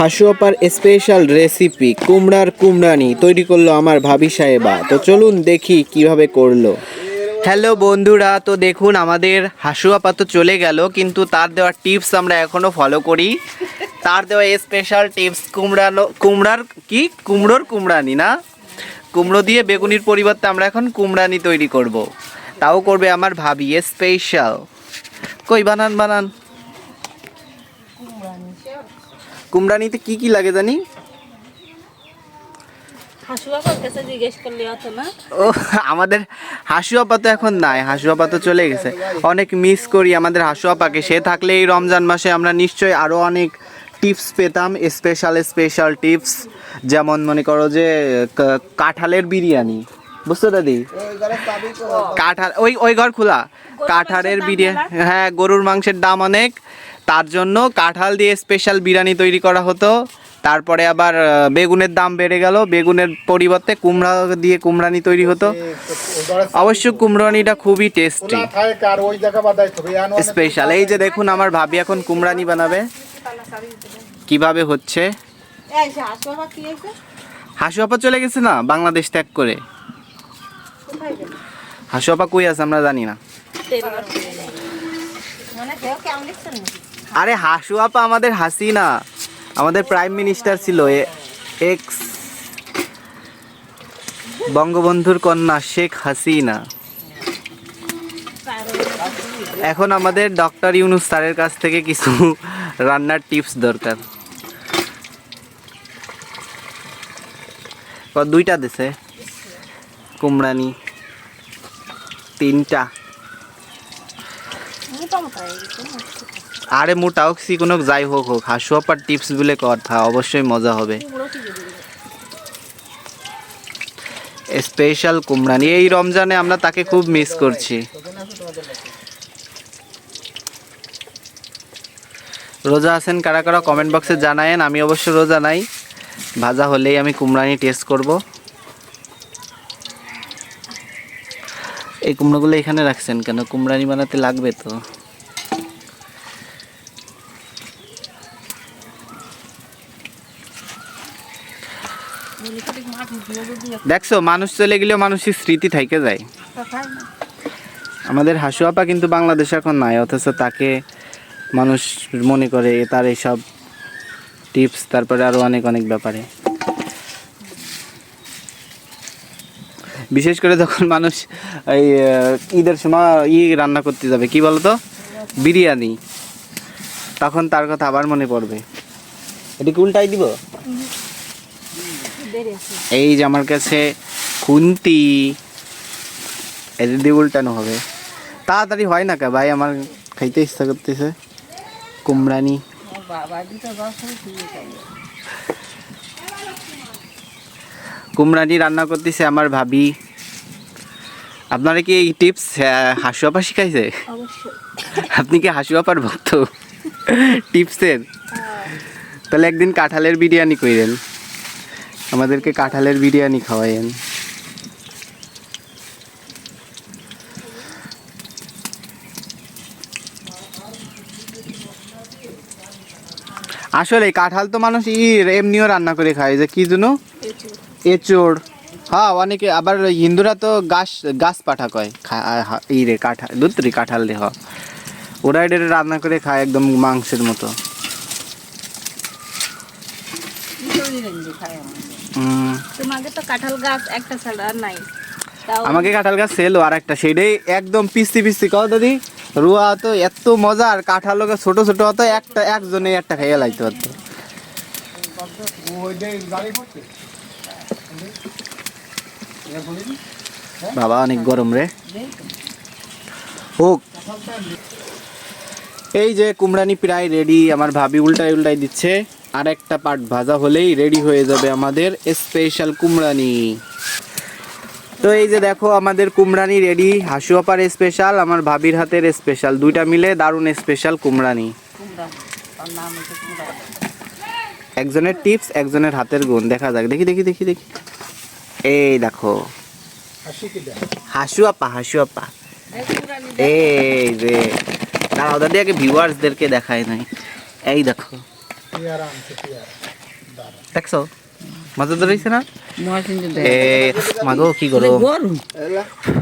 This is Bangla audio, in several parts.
হাসুয়াপার স্পেশাল রেসিপি কুমড়ার কুমড়ানি তৈরি করল আমার ভাবি সাহেবা। তো চলুন দেখি কীভাবে করল। হ্যালো বন্ধুরা, তো দেখুন আমাদের হাসুয়াপা তো চলে গেল, কিন্তু তার দেওয়া টিপস আমরা এখনও ফলো করি। তার দেওয়া স্পেশাল টিপস কুমড়ানো কুমড়ার কি? কুমড়োর কুমড়ানি না? কুমড়ো দিয়ে বেগুনির পরিবর্তে আমরা এখন কুমড়ানি তৈরি করব। তাও করবে আমার ভাবি স্পেশাল কই, বানান বানান। কুমড়ানিতে কি কি লাগে জানি? ও আমাদের হাসু আপা তো এখন নাই হাসু আপা তো চলে গেছে। অনেক মিস করি আমাদের হাসু আপাকে। সে থাকলে এই রমজান মাসে আমরা নিশ্চয়ই আরও অনেক টিপস পেতাম স্পেশাল স্পেশাল টিপস যেমন মনে করো যে কাঁঠালের বিরিয়ানি। বুঝছ দাদি কাঁঠাল ওই ওই ঘর খোলা। কাঁঠালের বিরিয়ানি হ্যাঁ গরুর মাংসের দাম অনেক। তার জন্য কাঁঠাল দিয়ে স্পেশাল বিরিয়ানি তৈরি করা হতো। তারপরে আবার বেগুনের দাম বেড়ে গেল। বেগুনের পরিবর্তে কুমড়া দিয়ে কুমড়ানি তৈরি হতো। অবশ্য কুমড়ানিটা খুবই টেস্টি স্পেশাল এই যে দেখুন আমার ভাবি এখন কুমড়ানি বানাবে। কীভাবে হচ্ছে? হাসু আপা চলে গেছে না? বাংলাদেশ ত্যাগ করে। হাসু আপা কই আছে আমরা জানি না। আরে হাসু আপা আমাদের হাসিনা, আমাদের প্রাইম মিনিস্টার ছিল এক্স বঙ্গবন্ধুর কন্যা শেখ হাসিনা। এখন আমাদের ডক্টর ইউনুস স্যারের কাছ থেকে কিছু রান্নার টিপস দরকার। দুইটা দেশে কুমড়ানি। তিনটা হয়ে? আরে মোটা হোক কোনো যাই হোক হোক হাসু আপার টিপস বলে কথা অবশ্যই মজা হবে? স্পেশাল কুমড়ানি, এই রমজানে আমরা তাকে খুব মিস করছি রোজা আছেন কারা কারা কমেন্ট বক্সে জানায়েন, আমি অবশ্য রোজা নাই ভাজা হলেই আমি কুমড়ানি টেস্ট করব এই কুমড়োগুলো এখানে রাখছেন কেন? কুমড়ানি বানাতে লাগবে তো। দেখছ, মানুষ চলে গেলেও মানুষের স্মৃতি থেকে যায়। আমাদের হাসু আপা কিন্তু বাংলাদেশে এখন নাই, অথচ তাকে মানুষ মনে করে, তার এইসব টিপস তারপরে আরও অনেক অনেক ব্যাপারে। বিশেষ করে যখন মানুষ এই ঈদের সময় ই রান্না করতে যাবে, কি বলতো? বিরিয়ানি। তখন তার কথা আবার মনে পড়বে। এটি কি উল্টাই দিব? এই যে আমার কাছে খুন্তি। এটা দিয়ে উল্টানো হবে। তাড়াতাড়ি হয় না কা ভাই? আমার খাইতে ইচ্ছা করতেছে। কুমড়ানি। বাবা কুমড়ানি রান্না করতেছে আমার ভাবি। আপনারা কি এই টিপস হাসু আপা শিখাইছে? আপনি কি হাসু আপার ভক্ত? টিপসের? তাহলে একদিন কাঁঠালের বিরিয়ানি কইরেন। আমাদেরকে কাঁঠালের বিরিয়ানি খাওয়াইন আসলে কাঁঠাল তো মানুষ ই এমনিও রান্না করে খায় যে কি জন্য? এচোড়। হ্যাঁ অনেকে আবার হিন্দুরা তো গাছ গাছ পাঠা কয়। ই রে কাঁঠাল দুত্রি কাঁঠাল রে হ। ওরা এটা রান্না করে খায় একদম মাংসের মতো। উম, তোমাকে তো কাঁঠাল গাছ একটা ছাড়া আর নাই। তাও আমাকে কাঁঠাল গাছ সেলো আর একটা সেটাই একদম পিস্তি পিস্তি কও দাদি। রুয়া তো এত মজা আর কাঁঠাল লোকে ছোট ছোট হতো একটা একজনে একটা খাইয়ে লাইতে হতো বাবা, অনেক গরম রে। হোক। এই যে কুমড়ানি প্রায় রেডি আমার ভাবি উল্টাই উল্টাই দিচ্ছে। আর একটা পাট ভাজা হলেই রেডি হয়ে যাবে আমাদের স্পেশাল কুমড়ানি। তো এই যে দেখো, আমাদের কুমড়ানি রেডি হাসু আপার স্পেশাল আমার ভাবির হাতের স্পেশাল দুইটা মিলে দারুণ স্পেশাল কুমড়ানি। কুমড়া। একজনের টিপস একজনের হাতের গুণ। দেখা যাক দেখি দেখি দেখি দেখি। এই দেখো। হাসু আপা হাসু আপা। এই যে। দাঁড়াও দাদি আগে ভিউয়ার্সদেরকে দেখায় নাই। এই দেখো। দেখছ? মজা ধরেছে না? মাগো কি করো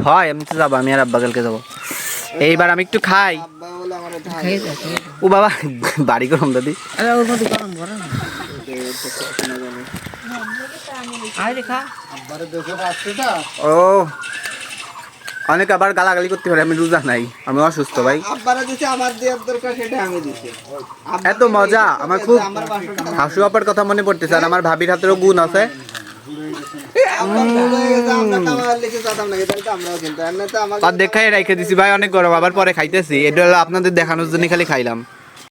হয় আমি তো যাব আমি আর আব্বা কালকে যাব। এইবার আমি একটু খাই। ও বাবা বাড়ি গরম দাদি। ও। অনেক আবার গালাগালি করতে পারে আমি রোজা নাই আমি অসুস্থ ভাই। আব্বারা দিছে আমার দেওয়ার দরকার সেটা আমি দিছি। এত মজা আমার খুব হাসু আপার কথা মনে পড়তেছে আর আমার ভাবির হাতেরও গুণ আছে। দেখাই রেখে দিছি ভাই অনেক গরম আবার পরে খাইতেছি। এটা হলো আপনাদের দেখানোর জন্য খালি খাইলাম।